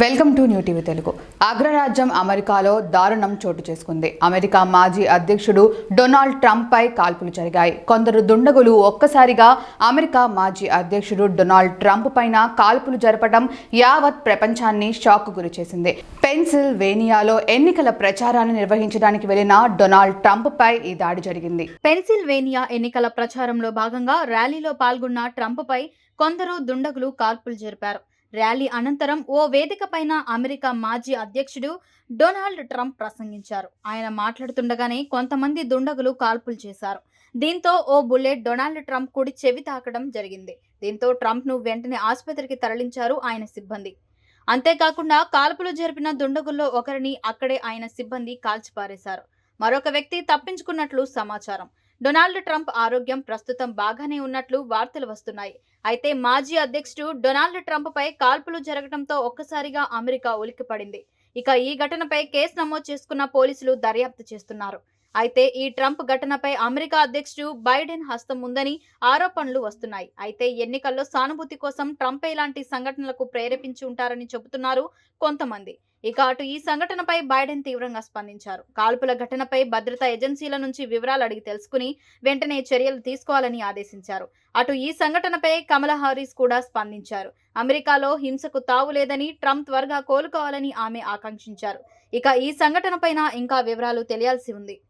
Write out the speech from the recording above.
Welcome to new TV Telugu. అగ్రరాజ్యం అమెరికాలో దారుణం చోటు చేసుకుంది. అమెరికా మాజీ అధ్యక్షుడు డొనాల్డ్ ట్రంప్ పై కాల్పులు జరిగాయి. కొందరు దుండగులు ఒక్కసారిగా అమెరికా మాజీ అధ్యక్షుడు డొనాల్డ్ ట్రంప్ పైన కాల్పులు జరపడం యావత్ ప్రపంచాన్ని షాక్ గురి చేసింది. పెన్సిల్వేనియాలో ఎన్నికల ప్రచారాన్ని నిర్వహించడానికి వెళ్ళిన డొనాల్డ్ ట్రంప్ పై ఈ దాడి జరిగింది. పెన్సిల్వేనియా ఎన్నికల ప్రచారంలో భాగంగా ర్యాలీలో పాల్గొన్న ట్రంప్పై కొందరు దుండగులు కాల్పులు జరిపారు. ర్యాలీ అనంతరం ఓ వేదికపైన అమెరికా మాజీ అధ్యక్షుడు డొనాల్డ్ ట్రంప్ ప్రసంగించారు. ఆయన మాట్లాడుతుండగానే కొంతమంది దుండగులు కాల్పులు చేశారు. దీంతో ఓ బుల్లెట్ డొనాల్డ్ ట్రంప్ కుడి చెవి తాకడం జరిగింది. దీంతో ట్రంప్ను వెంటనే ఆసుపత్రికి తరలించారు ఆయన సిబ్బంది. అంతేకాకుండా కాల్పులు జరిపిన దుండగుల్లో ఒకరిని అక్కడే ఆయన సిబ్బంది కాల్చిపారేశారు. మరొక వ్యక్తి తప్పించుకున్నట్లు సమాచారం. డొనాల్డ్ ట్రంప్ ఆరోగ్యం ప్రస్తుతం బాగానే ఉన్నట్లు వార్తలు వస్తున్నాయి. అయితే మాజీ అధ్యక్షుడు డొనాల్డ్ ట్రంప్ పై కాల్పులు జరగడంతో ఒక్కసారిగా అమెరికా ఉలిక్కిపడింది. ఇక ఈ ఘటనపై కేసు నమోదు చేసుకున్న పోలీసులు దర్యాప్తు చేస్తున్నారు. అయితే ఈ ట్రంప్ ఘటనపై అమెరికా అధ్యక్షుడు బైడెన్ హస్తం ఉందని ఆరోపణలు వస్తున్నాయి. అయితే ఎన్నికల్లో సానుభూతి కోసం ట్రంప్ ఇలాంటి సంఘటనలకు ప్రేరేపించి ఉంటారని చెబుతున్నారు కొంతమంది. ఇక అటు ఈ సంఘటనపై బైడెన్ తీవ్రంగా స్పందించారు. కాల్పుల ఘటనపై భద్రతా ఏజెన్సీల నుంచి వివరాలు అడిగి తెలుసుకుని వెంటనే చర్యలు తీసుకోవాలని ఆదేశించారు. అటు ఈ సంఘటనపై కమలా హారిస్ కూడా స్పందించారు. అమెరికాలో హింసకు తావు లేదని ట్రంప్ త్వరగా కోలుకోవాలని ఆమె ఆకాంక్షించారు. ఇక ఈ సంఘటనపైన ఇంకా వివరాలు తెలియాల్సి ఉంది.